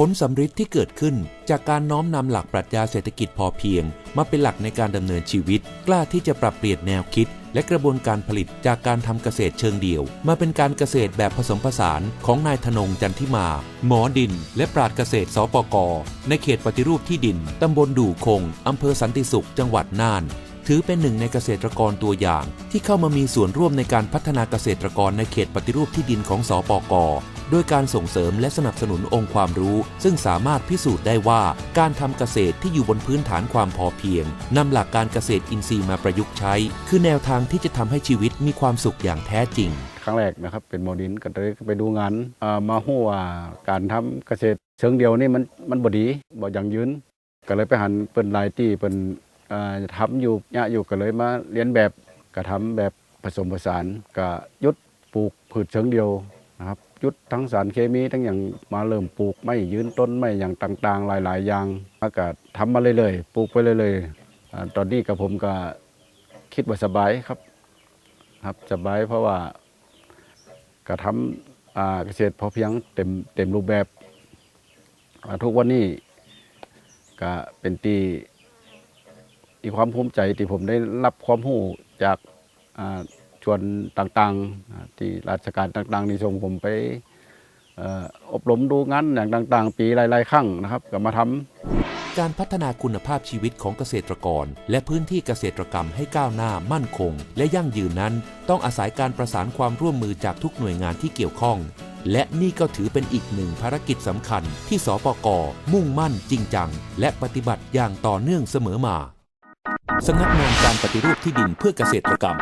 ผลสำฤทธิ์ที่เกิดขึ้นจากการน้อมนำหลักปรัชญาเศรษฐกิจพอเพียง มาเป็นหลักในการดำเนินชีวิต กล้าที่จะปรับเปลี่ยนแนวคิด และกระบวนการผลิตจากการทำเกษตรเชิงเดี่ยว มาเป็นการเกษตรแบบผสมผสานของนายธนงจันทิมา หมอดิน และปราดเกษตรสปกในเขตปฏิรูปที่ดินตำบลดู่คงอำเภอสันติสุข จังหวัดน่าน ถือเป็นหนึ่งในเกษตรกรตัวอย่าง ที่เข้ามามีส่วนร่วมในการพัฒนาเกษตรกรในเขตปฏิรูปที่ดินของสปกโดยการส่งเสริมและสนับสนุนองค์ความรู้ ซึ่งสามารถพิสูจน์ได้ว่าการทำเกษตรที่อยู่บนพื้นฐานความพอเพียงนำหลักการเกษตรอินทรีย์มาประยุกต์ใช้ คือแนวทางที่จะทำให้ชีวิตมีความสุขอย่างแท้จริง ครั้งแรกนะครับเป็นโมดินก็เลยไปดูงานมาหู้ว่าการทำเกษตร เชิงเดียวนี่มันมันบดีบ่ยั่งยืนก็เลยไปหันเปิ้นลายที่เปิ้น ทำอยู่ยะอยู่ก็เลยมาเรียนแบบก็ทำแบบผสมผสานก็หยุดปลูกพืชเชิงเดียวนะครับยุดทั้งสารเคมีทั้งอย่างมาเริ่มปลูกไม่ยืนต้นไม่อย่างต่างๆ หลายๆ อย่างแล้วก็ทำมาเรื่อยๆปลูกไปเรื่อยๆตอนนี้กับผมก็คิดว่าสบายครับ ครับสบายเพราะว่าก็ทำเกษตรพอเพียงเต็มเต็มรูปแบบทุกวันนี้ก็เป็นตีีความภูมิใจที่ผมได้รับความรู้จากชวนต่างๆ ที่ราชการต่างๆที่ส่งผมไปออบรมดูงานอย่างต่างๆ ปีหลายๆครั้งนะครับก็มาทำการพัฒนาคุณภาพชีวิตของเกษตรกร และพื้นที่เกษตรกรรมให้ก้าวหน้ามั่นคง และยั่งยืนนั้น ต้องอาศัยการประสานความร่วมมือจากทุกหน่วยงานที่เกี่ยวข้อง และนี่ก็ถือเป็นอีกหนึ่งภารกิจสำคัญ ที่สปกมุ่งมั่นจริงจัง และปฏิบัติอย่างต่อเนื่องเสมอมา สำนักงานการปฏิรูปที่ดินเพื่อเกษตรกรรม